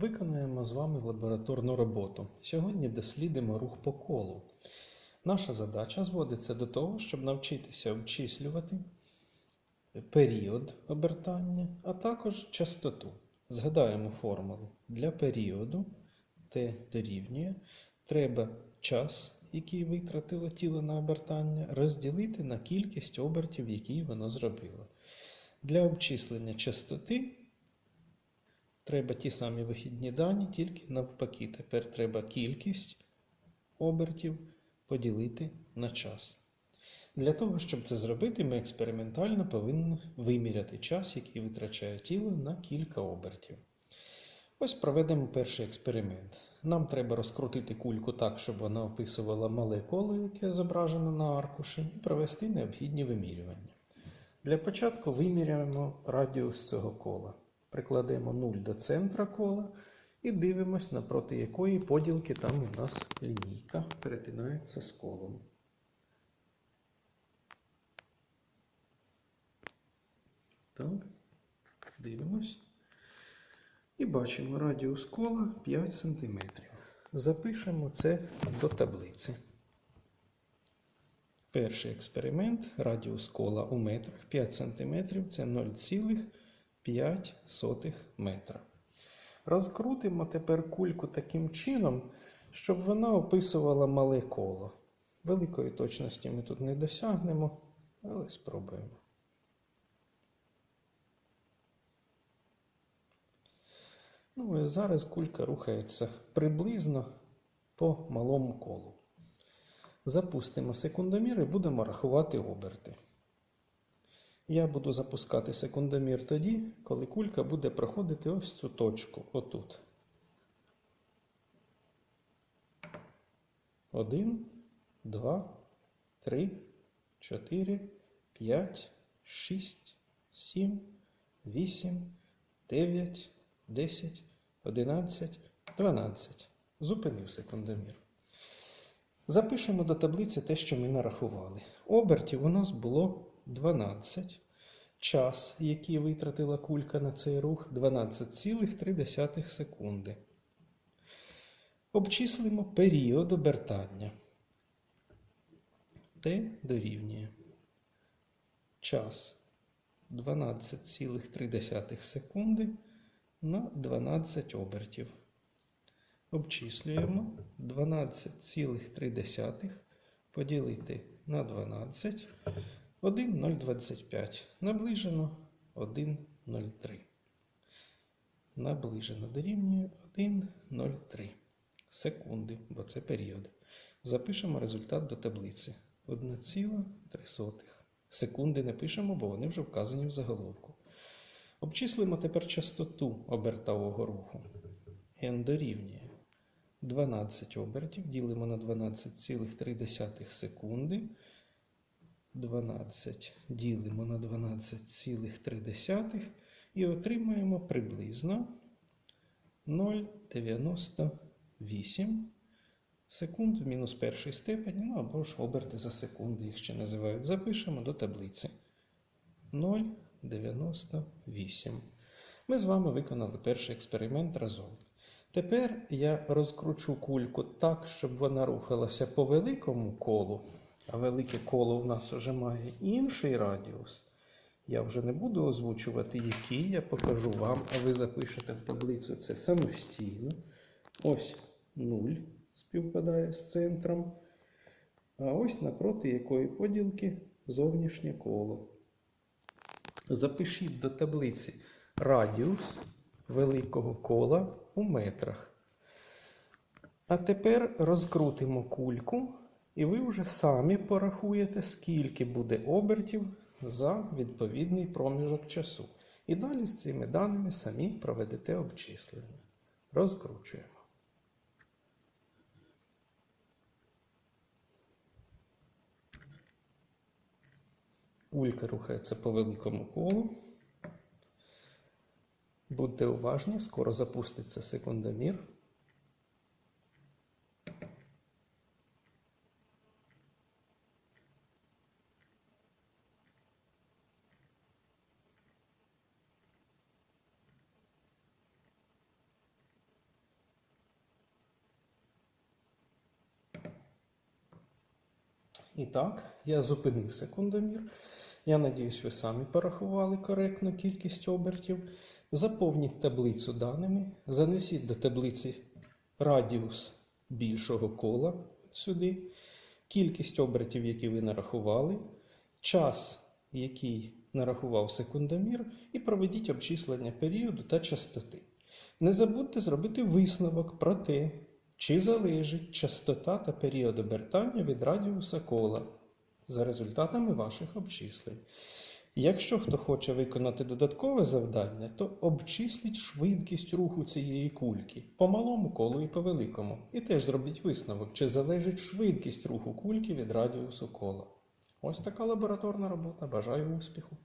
Виконаємо з вами лабораторну роботу. Сьогодні дослідимо рух по колу. Наша задача зводиться до того, щоб навчитися обчислювати період обертання, а також частоту. Згадаємо формулу. Для періоду T дорівнює, треба час, який витратило тіло на обертання, розділити на кількість обертів, які воно зробило. Для обчислення частоти треба ті самі вихідні дані, тільки навпаки. Тепер треба кількість обертів поділити на час. Для того, щоб це зробити, ми експериментально повинні виміряти час, який витрачає тіло на кілька обертів. Ось проведемо перший експеримент. Нам треба розкрутити кульку так, щоб вона описувала мале коло, яке зображено на аркуші, і провести необхідні вимірювання. Для початку виміряємо радіус цього кола. Прикладемо 0 до центра кола і дивимось, напроти якої поділки там у нас лінійка перетинається з колом. Так, дивимось. І бачимо радіус кола 5 см. Запишемо це до таблиці. Перший експеримент радіус кола у метрах 5 см це 0,5 метра. Розкрутимо тепер кульку таким чином, щоб вона описувала мале коло. Великої точності ми тут не досягнемо, але спробуємо. Ну, ось зараз кулька рухається приблизно по малому колу. Запустимо секундомір і будемо рахувати оберти. Я буду запускати секундомір тоді, коли кулька буде проходити ось цю точку отут. Один, два, три, чотири, п'ять, шість, сім, вісім, дев'ять, десять, одинадцять, дванадцять. Зупинив секундомір. Запишемо до таблиці те, що ми нарахували. Обертів у нас було 12. Час, який витратила кулька на цей рух, 12,3 секунди. Обчислимо період обертання. Т дорівнює. Час 12,3 секунди на 12 обертів. Обчислюємо 12,3 поділити на 12. 1,025. Наближено 1,03. Наближено дорівнює 1,03 секунди, бо це період. Запишемо результат до таблиці. 1,3 секунди не пишемо, бо вони вже вказані в заголовку. Обчислимо тепер частоту обертового руху. n дорівнює 12 обертів, ділимо на 12,3 секунди. 12 ділимо на 12,3 і отримаємо приблизно 0,98 секунд в мінус першій степені, ну або ж оберти за секунди їх ще називають. Запишемо до таблиці 0,98. Ми з вами виконали перший експеримент разом. Тепер я розкручу кульку так, щоб вона рухалася по великому колу. А велике коло в нас вже має інший радіус. Я вже не буду озвучувати, який я покажу вам, а ви запишете в таблицю це самостійно. Ось 0 співпадає з центром. А ось напроти якої поділки зовнішнє коло. Запишіть до таблиці радіус великого кола у метрах. А тепер розкрутимо кульку. І ви вже самі порахуєте, скільки буде обертів за відповідний проміжок часу. І далі з цими даними самі проведете обчислення. Розкручуємо. Кулька рухається по великому колу. Будьте уважні, скоро запуститься секундомір. І так, я зупинив секундомір. Я надіюсь, ви самі порахували коректно кількість обертів. Заповніть таблицю даними, занесіть до таблиці радіус більшого кола сюди, кількість обертів, які ви нарахували, час, який нарахував секундомір, і проведіть обчислення періоду та частоти. Не забудьте зробити висновок про те, чи залежить частота та період обертання від радіуса кола за результатами ваших обчислень. Якщо хто хоче виконати додаткове завдання, то обчисліть швидкість руху цієї кульки по малому колу і по великому. І теж зробіть висновок, чи залежить швидкість руху кульки від радіусу кола. Ось така лабораторна робота. Бажаю успіху!